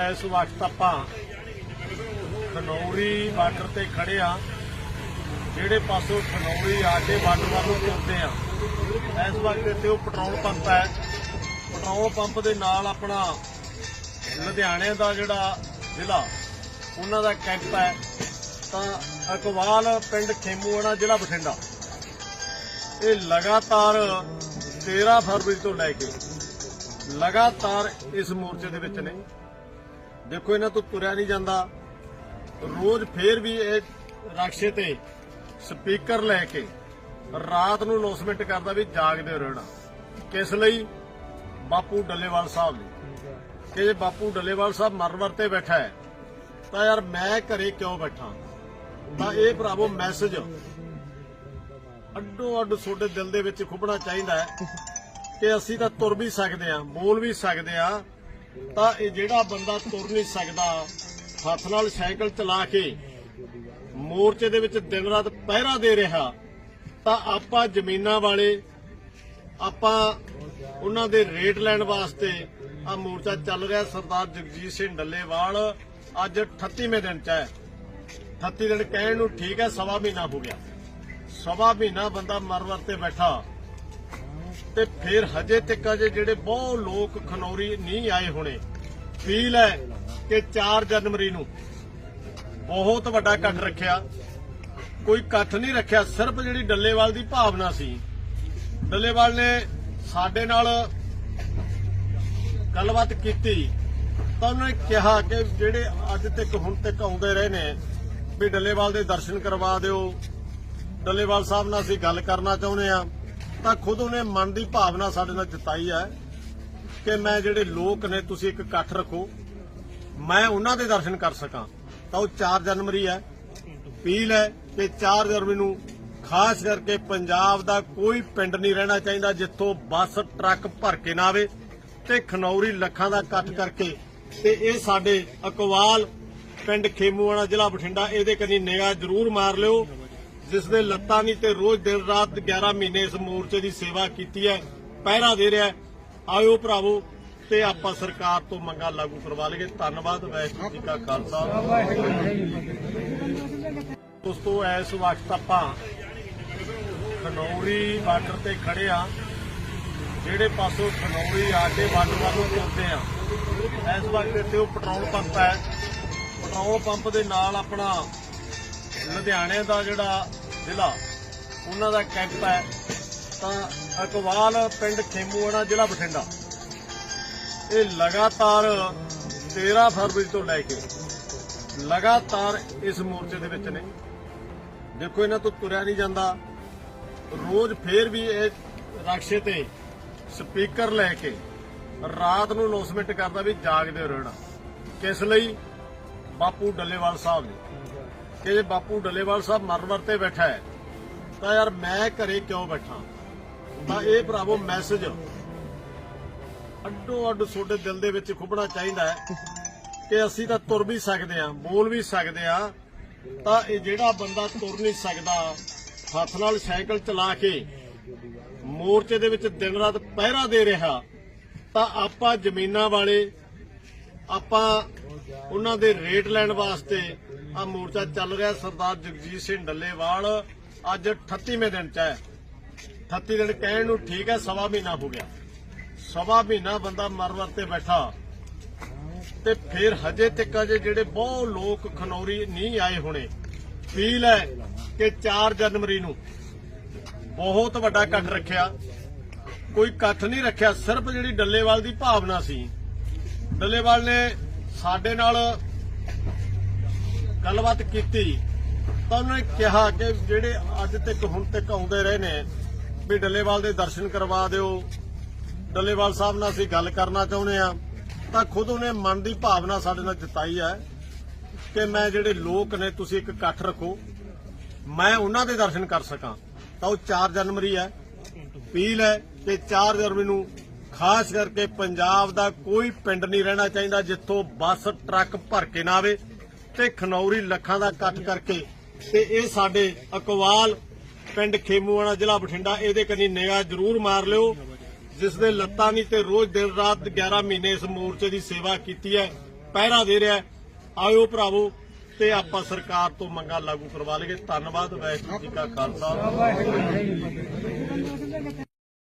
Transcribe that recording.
ਇਸ ਵਕਤ ਆਪਾਂ ਖਨੌਰੀ ਬਾਰਡਰ ਤੇ ਖੜੇ ਆ ਜਿਹੜੇ ਪਾਸੋਂ ਖਨੌਰੀ ਆ ਕੇ ਬਾਰਡਰ ਵੱਲ ਨੂੰ ਤੁਰਦੇ ਆ ਇਸ ਵਕਤ ਇੱਥੇ ਉਹ ਪੈਟਰੋਲ ਪੰਪ ਹੈ। ਪੈਟਰੋਲ ਪੰਪ ਦੇ ਨਾਲ ਆਪਣਾ ਲੁਧਿਆਣੇ ਦਾ ਜਿਹੜਾ ਜ਼ਿਲ੍ਹਾ, ਉਹਨਾਂ ਦਾ ਕੈਂਪ ਹੈ। ਤਾਂ ਅਕਵਾਲ ਪਿੰਡ ਖੇਮੂਆਣਾ ਜ਼ਿਲ੍ਹਾ ਬਠਿੰਡਾ। ਇਹ ਲਗਾਤਾਰ 13 ਫਰਵਰੀ ਤੋਂ ਲੈ ਕੇ ਲਗਾਤਾਰ ਇਸ ਮੋਰਚੇ ਦੇ ਵਿੱਚ ਨੇ। ਦੇਖੋ ਇਹਨਾਂ ਤੋਂ ਤੁਰਿਆ ਨਹੀਂ ਜਾਂਦਾ। ਰੋਜ਼ ਫੇਰ ਵੀ ਇਹ ਰਕਸ਼ੇ ਤੇ ਸਪੀਕਰ ਲੈ ਕੇ ਰਾਤ ਨੂੰ ਅਨਾਉਂਸਮੈਂਟ ਕਰਦਾ ਵੀ ਜਾਗਦੇ ਰਹਿਣਾ। ਕਿਸ ਲਈ? ਬਾਪੂ ਡੱਲੇਵਾਲ ਸਾਹਿਬ ਲਈ। ਕਿ ਜੇ ਬਾਪੂ ਡੱਲੇਵਾਲ ਸਾਹਿਬ ਮਰਨ ਵਰਤੇ ਬੈਠਾ ਹੈ, ਤਾਂ ਯਾਰ ਮੈਂ ਘਰੇ ਕਿਉਂ ਬੈਠਾ? ਤਾਂ ਇਹ ਭਰਾਵੋ ਮੈਸੇਜ ਅੱਡੋ ਅੱਡ ਤੁਹਾਡੇ ਦਿਲ ਦੇ ਵਿੱਚ ਖੁੱਬਣਾ ਚਾਹੀਦਾ ਹੈ ਕਿ ਅਸੀਂ ਤਾਂ ਤੁਰ ਵੀ ਸਕਦੇ ਆ ਬੋਲ ਵੀ ਸਕਦੇ ਆ ਤਾਂ ਇਹ ਜਿਹੜਾ ਬੰਦਾ ਤੁਰ ਨਹੀਂ ਸਕਦਾ, ਹੱਥ ਨਾਲ ਸਾਈਕਲ ਚਲਾ ਕੇ ਮੋਰਚੇ ਦੇ ਵਿੱਚ ਦਿਨ ਰਾਤ ਪਹਿਰਾ ਦੇ ਰਿਹਾ, ਤਾਂ ਆਪਾਂ ਜ਼ਮੀਨਾਂ ਵਾਲੇ, ਆਪਾਂ ਉਹਨਾਂ ਦੇ ਰੇਟ ਲੈਣ ਵਾਸਤੇ ਆ ਮੋਰਚਾ ਚੱਲ ਰਿਹਾ ਸਰਦਾਰ ਜਗਜੀਤ ਸਿੰਘ ਡੱਲੇਵਾਲ, ਅੱਜ 38ਵੇਂ ਦਿਨ ਚ ਹੈ। 38 ਦਿਨ ਕਹਿਣ ਨੂੰ ਠੀਕ ਹੈ, ਸਵਾ ਮਹੀਨਾ ਹੋ ਗਿਆ। ਸਵਾ ਮਹੀਨਾ ਬੰਦਾ ਮਰ ਵਰਤੇ ਬੈਠਾ। ਤੇ ਫਿਰ ਹਜੇ ਤੱਕ ਅਜੇ ਜਿਹੜੇ ਬਹੁਤ ਲੋਕ ਖਨੌਰੀ ਨਹੀਂ ਆਏ ਹੋਣੇ, ਫੀਲ ਹੈ ਕਿ 4 ਜਨਵਰੀ ਨੂੰ ਬਹੁਤ ਵੱਡਾ ਇਕੱਠ ਰੱਖਿਆ। ਕੋਈ ਇਕੱਠ ਨਹੀਂ ਰੱਖਿਆ, ਸਿਰਫ ਜਿਹੜੀ ਡੱਲੇਵਾਲ ਦੀ ਭਾਵਨਾ ਸੀ। ਡੱਲੇਵਾਲ ਨੇ ਸਾਡੇ ਨਾਲ ਗੱਲਬਾਤ ਕੀਤੀ, ਤਾਂ ਉਹਨਾਂ ਨੇ ਕਿਹਾ ਕਿ ਜਿਹੜੇ ਅੱਜ ਤੱਕ ਹੁਣ ਤੱਕ ਆਉਂਦੇ ਰਹੇ ਨੇ, ਵੀ ਡੱਲੇਵਾਲ ਦੇ ਦਰਸ਼ਨ ਕਰਵਾ ਦਿਓ। ਡੱਲੇਵਾਲ ਸਾਹਿਬ ਨਾਲ ਅਸੀਂ ਗੱਲ ਕਰਨਾ ਚਾਹੁੰਦੇ ਆ ਤਾਂ ਖੁਦ ਉਹਨੇ ਮਨ ਦੀ ਭਾਵਨਾ ਸਾਡੇ ਨਾਲ ਜਤਾਈ ਹੈ ਕਿ ਮੈਂ ਜਿਹੜੇ ਲੋਕ ਨੇ, ਤੁਸੀਂ ਇੱਕ ਇਕੱਠ ਰੱਖੋ। ਮੈਂ ਉਹਨਾਂ ਦੇ ਦਰਸ਼ਨ ਕਰ ਸਕਾਂ। ਤਾਂ ਉਹ 4 ਜਨਵਰੀ ਹੈ। ਅਪੀਲ ਹੈ ਕਿ 4 ਜਨਵਰੀ ਨੂੰ ਖਾਸ ਕਰਕੇ ਪੰਜਾਬ ਦਾ ਕੋਈ ਪਿੰਡ ਨਹੀਂ ਰਹਿਣਾ ਚਾਹੀਦਾ ਜਿੱਥੋਂ ਬੱਸ, ਟਰੱਕ ਭਰ ਕੇ ਨਾ ਆਵੇ ਤੇ ਖਨੌਰੀ ਲੱਖਾਂ ਦਾ ਇਕੱਠ ਕਰਕੇ ਤੇ ਇਹ ਸਾਡੇ ਅਕਵਾਲ ਪਿੰਡ ਖੇਮੂਆਣਾ ਜ਼ਿਲ੍ਹਾ ਬਠਿੰਡਾ, ਇਹਦੇ ਕੰਨੀ ਨਿਗਾਹ ਜ਼ਰੂਰ ਮਾਰ ਲਿਓ। ਜਿਸ ਦੇ ਲੱਤਾਂ ਨਹੀਂ ਤੇ ਰੋਜ਼ ਦਿਨ ਰਾਤ 11 ਮਹੀਨੇ ਇਸ ਮੋਰਚੇ ਦੀ ਸੇਵਾ ਕੀਤੀ ਹੈ, ਪਹਿਰਾ ਦੇ ਰਿਹਾ ਆਇਓ ਭਰਾਵੋ, ਤੇ ਆਪਾਂ ਸਰਕਾਰ ਤੋਂ ਮੰਗਾਂ ਲਾਗੂ ਕਰਵਾ ਲਈਏ। ਧੰਨਵਾਦ, ਵਾਹਿਗੁਰੂ ਜੀ ਕਾ ਖਾਲਸਾ। ਦੋਸਤੋ, ਇਸ ਵਕਤ ਆਪਾਂ ਖਨੌਰੀ ਬਾਰਡਰ ਤੇ ਖੜੇ ਆ ਜਿਹੜੇ ਪਾਸੋਂ ਖਨੌਰੀ ਆ ਕੇ ਬਾਰਡਰ ਵੱਲੋਂ ਨੂੰ ਤੁਰਦੇ ਆ ਇਸ ਵਕਤ ਇੱਥੇ ਉਹ ਪੈਟਰੋਲ ਪੰਪ ਹੈ। ਪੈਟਰੋਲ ਪੰਪ ਦੇ ਨਾਲ ਆਪਣਾ ਲੁਧਿਆਣੇ ਦਾ ਜਿਹੜਾ ਜ਼ਿਲ੍ਹਾ, ਉਹਨਾਂ ਦਾ ਕੈਂਪ ਹੈ। ਤਾਂ ਅਕਵਾਲ ਪਿੰਡ ਖੇਮੂਆਣਾ ਜ਼ਿਲ੍ਹਾ ਬਠਿੰਡਾ। ਇਹ ਲਗਾਤਾਰ 13 ਫਰਵਰੀ ਤੋਂ ਲੈ ਕੇ ਲਗਾਤਾਰ ਇਸ ਮੋਰਚੇ ਦੇ ਵਿੱਚ ਨੇ। ਦੇਖੋ, ਇਹਨਾਂ ਤੋਂ ਤੁਰਿਆ ਨਹੀਂ ਜਾਂਦਾ। ਰੋਜ਼ ਫੇਰ ਵੀ ਇਹ ਰਕਸ਼ੇ ਤੇ ਸਪੀਕਰ ਲੈ ਕੇ ਰਾਤ ਨੂੰ ਅਨਾਉਂਸਮੈਂਟ ਕਰਦਾ ਵੀ ਜਾਗਦੇ ਰਹਿਣਾ। ਕਿਸ ਲਈ? ਬਾਪੂ ਡੱਲੇਵਾਲ ਸਾਹਿਬ ਨੇ। ਕਿ ਬਾਪੂ ਡੱਲੇਵਾਲ ਸਾਹਿਬ ਮਰਨ ਤੇ ਬੈਠਾ ਹੈ। ਤਾਂ ਯਾਰ ਮੈਂ ਘਰੇ ਕਿਉਂ ਬੈਠਾ? ਤਾਂ ਇਹ ਭਰਾਵੋ ਮੈਸੇਜ ਅੱਡੋ ਅੱਡ ਤੁਹਾਡੇ ਦਿਲ ਦੇ ਵਿੱਚ ਖੁੱਬਣਾ ਚਾਹੀਦਾ ਹੈ ਕਿ ਅਸੀਂ ਤਾਂ ਤੁਰ ਵੀ ਸਕਦੇ ਆ ਬੋਲ ਵੀ ਸਕਦੇ ਆ ਤਾਂ ਇਹ ਜਿਹੜਾ ਬੰਦਾ ਤੁਰ ਨਹੀਂ ਸਕਦਾ, ਹੱਥ ਨਾਲ ਸਾਈਕਲ ਚਲਾ ਕੇ ਮੋਰਚੇ ਦੇ ਵਿੱਚ ਦਿਨ ਰਾਤ ਪਹਿਰਾ ਦੇ ਰਿਹਾ, ਤਾਂ ਆਪਾਂ ਜ਼ਮੀਨਾਂ ਵਾਲੇ, ਆਪਾਂ ਉਹਨਾਂ ਦੇ ਰੇਟ ਲੈਣ ਵਾਸਤੇ ਆ ਮੋਰਚਾ ਚੱਲ ਰਿਹਾ ਸਰਦਾਰ ਜਗਜੀਤ ਸਿੰਘ ਡੱਲੇਵਾਲ। ਅੱਜ 38ਵੇਂ ਦਿਨ ਚ ਹੈ। 38 ਦਿਨ ਕਹਿਣ ਨੂੰ ਠੀਕ ਹੈ, ਸਵਾ ਮਹੀਨਾ ਹੋ ਗਿਆ। ਸਵਾ ਮਹੀਨਾ ਬੰਦਾ ਮਰਵਰ ਤੇ ਬੈਠਾ। ਤੇ ਫਿਰ ਹਜੇ ਤੱਕ ਅਜੇ ਜਿਹੜੇ ਬਹੁਤ ਲੋਕ ਖਨੌਰੀ ਨਹੀਂ ਆਏ ਹੋਣੇ ਫੀਲ ਹੈ ਕਿ 4 ਜਨਵਰੀ ਨੂੰ ਬਹੁਤ ਵੱਡਾ ਇਕੱਠ ਰੱਖਿਆ। ਕੋਈ ਇਕੱਠ ਨਹੀਂ ਰੱਖਿਆ, ਸਿਰਫ ਜਿਹੜੀ ਡੱਲੇਵਾਲ ਦੀ ਭਾਵਨਾ ਸੀ। ਡੱਲੇਵਾਲ ਨੇ ਸਾਡੇ ਨਾਲ ਗੱਲਬਾਤ ਕੀਤੀ। ਤਾਂ ਉਹਨਾਂ ਨੇ ਕਿਹਾ ਕਿ ਜਿਹੜੇ ਅੱਜ ਤੱਕ, ਹੁਣ ਤੱਕ ਆਉਂਦੇ ਰਹੇ ਨੇ, ਵੀ ਡੱਲੇਵਾਲ ਦੇ ਦਰਸ਼ਨ ਕਰਵਾ ਦਿਓ। ਡੱਲੇਵਾਲ ਸਾਹਿਬ ਨਾਲ ਅਸੀਂ ਗੱਲ ਕਰਨਾ ਚਾਹੁੰਦੇ ਆ ਤਾਂ ਖੁਦ ਉਹਨੇ ਮਨ ਦੀ ਭਾਵਨਾ ਸਾਡੇ ਨਾਲ ਜਤਾਈ ਹੈ ਕਿ ਮੈਂ ਜਿਹੜੇ ਲੋਕ ਨੇ, ਤੁਸੀਂ ਇੱਕ ਇਕੱਠ ਰੱਖੋ। ਮੈਂ ਉਹਨਾਂ ਦੇ ਦਰਸ਼ਨ ਕਰ ਸਕਾਂ। ਤਾਂ ਉਹ 4 ਜਨਵਰੀ ਹੈ। ਅਪੀਲ ਹੈ ਕਿ 4 ਜਨਵਰੀ ਨੂੰ ਖਾਸ ਕਰਕੇ ਪੰਜਾਬ ਦਾ ਕੋਈ ਪਿੰਡ ਨਹੀਂ ਰਹਿਣਾ ਚਾਹੀਦਾ, ਜਿੱਥੋਂ ਬੱਸ, ਟਰੱਕ ਭਰ ਕੇ ਨਾ ਆਵੇ। ਤੇ ਖਨੌਰੀ ਲੱਖਾਂ ਦਾ ਇਕੱਠ ਕਰਕੇ ਤੇ ਇਹ ਸਾਡੇ ਅਕਵਾਲ ਪਿੰਡ ਖੇਮੂਆਣਾ ਜ਼ਿਲ੍ਹਾ ਬਠਿੰਡਾ, ਇਹਦੇ ਕੰਨੀ ਨਿਗਾਹ ਜ਼ਰੂਰ ਮਾਰ ਲਿਓ, ਜਿਸ ਦੇ ਲੱਤਾਂ ਨਹੀਂ ਤੇ ਰੋਜ਼ ਦਿਨ ਰਾਤ 11 ਮਹੀਨੇ ਇਸ ਮੋਰਚੇ ਦੀ ਸੇਵਾ ਕੀਤੀ ਹੈ, ਪਹਿਰਾ ਦੇ ਰਿਹਾ ਆਇਓ ਭਰਾਵੋ, ਤੇ ਆਪਾਂ ਸਰਕਾਰ ਤੋਂ ਮੰਗਾਂ ਲਾਗੂ ਕਰਵਾ ਲਈਏ। ਧੰਨਵਾਦ, ਵਾਹਿਗੁਰੂ ਜੀ ਕਾ ਖਾਲਸਾ।